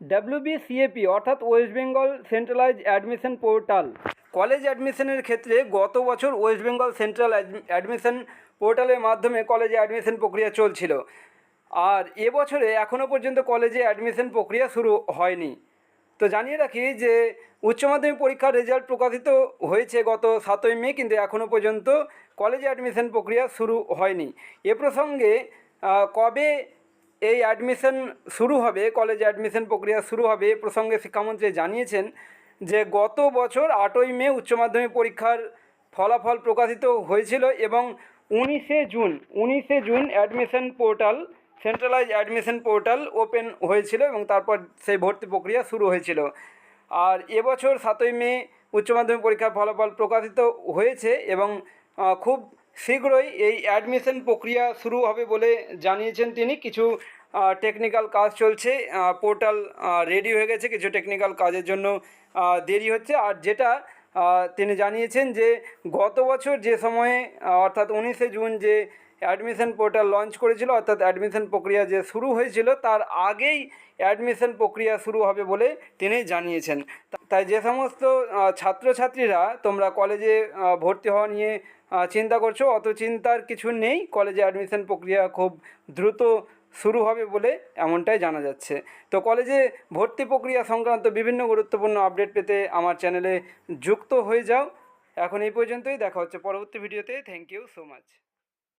ডাব্লিউবিসিএপি অর্থাৎ West Bengal centralize admission portal college অ্যাডমিশনের ক্ষেত্রে গত বছর ওয়েস্ট বেঙ্গল সেন্ট্রাল অ্যাডমিশন পোর্টালের মাধ্যমে কলেজে অ্যাডমিশন প্রক্রিয়া চলছিল। আর এবছরে এখনও পর্যন্ত কলেজে অ্যাডমিশন প্রক্রিয়া শুরু হয়নি। তো জানিয়ে রাখি যে উচ্চ মাধ্যমিক পরীক্ষার রেজাল্ট প্রকাশিত হয়েছে গত সাতই মে, কিন্তু এখনও পর্যন্ত কলেজে অ্যাডমিশন প্রক্রিয়া শুরু হয়নি। এ প্রসঙ্গে কবে এই অ্যাডমিশন শুরু হবে কলেজে অ্যাডমিশন প্রক্রিয়া শুরু হবে এ প্রসঙ্গে শিক্ষামন্ত্রী জানিয়েছেন যে গত বছর আটই মে উচ্চ মাধ্যমিক পরীক্ষার ফলাফল প্রকাশিত হয়েছিল এবং উনিশে জুন উনিশে June admission portal centralize admission portal open হয়েছিল এবং তারপর সেই ভর্তি প্রক্রিয়া শুরু হয়েছিল। আর এবছর সাতই মে উচ্চ মাধ্যমিক পরীক্ষার ফলাফল প্রকাশিত হয়েছে এবং খুব শীঘ্রই এই অ্যাডমিশন প্রক্রিয়া শুরু হবে বলে জানিয়েছেন তিনি। কিছু টেকনিক্যাল কাজ চলছে পোর্টাল রেডি হয়ে গেছে। কিছু টেকনিক্যাল কাজের জন্য দেরি হচ্ছে। আর যেটা তিনি জানিয়েছেন যে গত বছর যে সময়ে অর্থাৎ উনিশে জুন যে অ্যাডমিশন পোর্টাল লঞ্চ করেছিল, অর্থাৎ অ্যাডমিশন প্রক্রিয়া যে শুরু হয়েছিল, তার আগেই অ্যাডমিশন প্রক্রিয়া শুরু হবে বলে তিনি জানিয়েছেন। তাই যে সমস্ত ছাত্রছাত্রীরা তোমরা কলেজে ভর্তি হওয়া নিয়ে চিন্তা করছ, অত চিন্তার কিছু নেই। কলেজে অ্যাডমিশন প্রক্রিয়া খুব দ্রুত শুরু হবে বলে এমনটাই জানা যাচ্ছে। তো কলেজে ভর্তি প্রক্রিয়া সংক্রান্ত বিভিন্ন গুরুত্বপূর্ণ আপডেট পেতে আমার চ্যানেলে যুক্ত হয়ে যাও। এখন এই পর্যন্তই, দেখা হচ্ছে পরবর্তী ভিডিওতে। Thank you so much